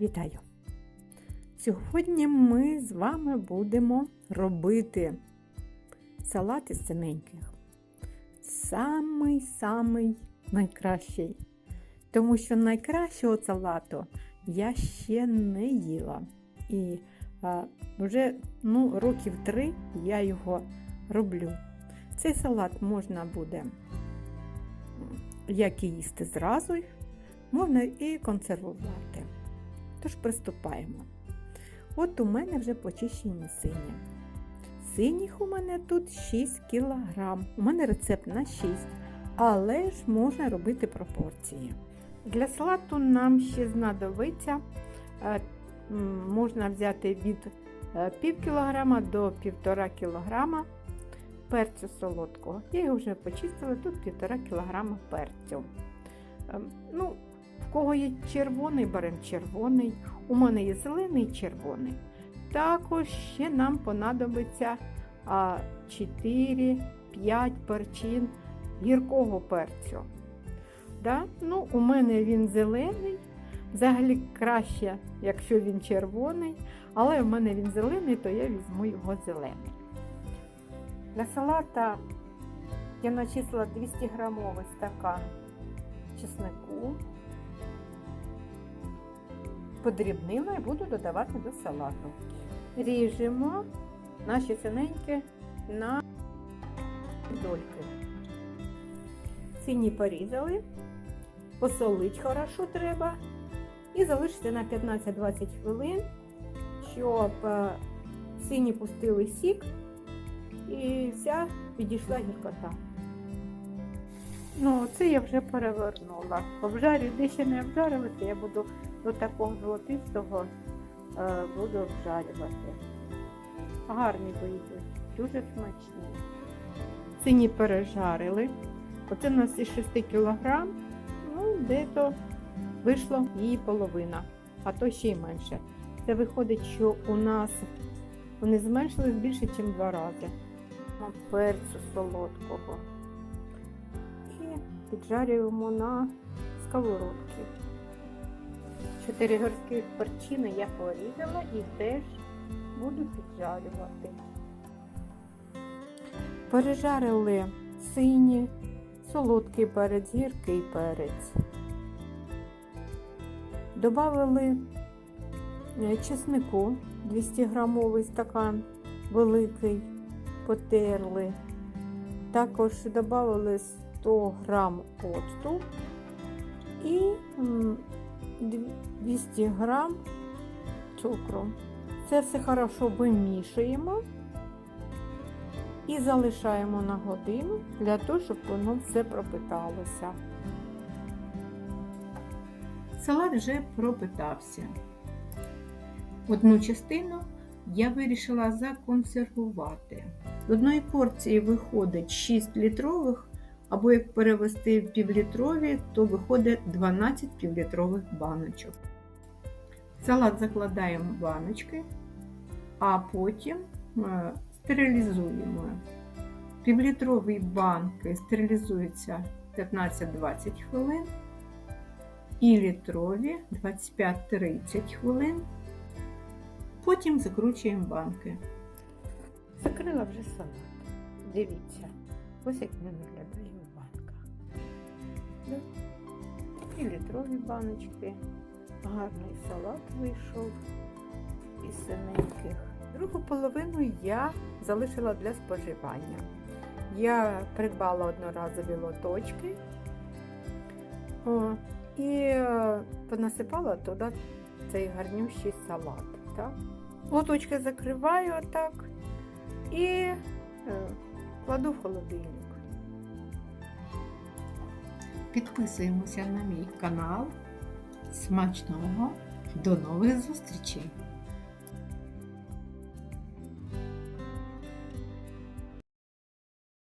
Вітаю! Сьогодні ми з вами будемо робити салат із синеньких. Самий-самий найкращий. Тому що найкращого салату я ще не їла. І а, вже ну, років три я його роблю. Цей салат можна буде як і їсти зразу, можна і консервувати. Тож приступаємо. От у мене вже почищені сині. Синіх у мене тут 6 кг. У мене рецепт на 6, але ж можна робити пропорції. Для салату нам ще знадобиться, е, можна взяти від е, пів кілограма до півтора кілограма перцю солодкого. Я його вже почистила, тут півтора кілограма перцю. Ем, Ну, в кого є червоний, беремо червоний. У мене є зелений червоний. Також ще нам понадобиться 4-5 перчин гіркого перцю. Да? Ну, У мене він зелений. Взагалі краще, якщо він червоний, але в мене він зелений, то я візьму його зелений. Для салата я начислила 200 грамовий стакан чеснику, подрібнила і буду додавати до салату. Ріжемо наші синенькі на дольки. Сині порізали, посолить хорошо треба і залишити на 15-20 хвилин, щоб е, сині пустили сік і вся підійшла гіркота. Ну, це я вже перевернула. Обжарю, де ще не обжарювати, я буду до такого золотистого е, буду обжарювати. Гарні вийдуть, дуже смачні. Сині пережарили. Оце у нас із 6 кг, ну, де-то вийшло її половина, а то ще й менше. Це виходить, що у нас вони зменшились більше, ніж два рази. Перцю солодкого. І піджарюємо на сковородці. Чотири горських перчини я порізала і теж буду піджарювати. Пережарили сині, солодкий перець, гіркий перець. Добавили е, чеснику 200 грамовий стакан великий, потерли. Також додали 100 грам оцту і 200 грам цукру. Це все хорошо вимішуємо і залишаємо на годину для того, щоб воно все пропиталося. Салат вже пропитався. Одну частину я вирішила законсервувати. З одної порції виходить 6 літрових, або як перевести в півлітрові, то виходить 12 півлітрових баночок. Салат закладаємо в баночки, а потім е, стерилізуємо. Півлітрові банки стерилізуються 15-20 хвилин, і літрові 25-30 хвилин. Потім закручуємо банки. Закрила вже салат. Дивіться, ось як він виглядає. Да. І літрові баночки. Гарний салат вийшов із синеньких. Другу половину я залишила для споживання. Я придбала одноразові лоточки о, і е, понасипала туди цей гарнющий салат. Так? Лоточки закриваю отак і е, кладу в холодильник. Підписуємося на мій канал. Смачного! До нових зустрічей!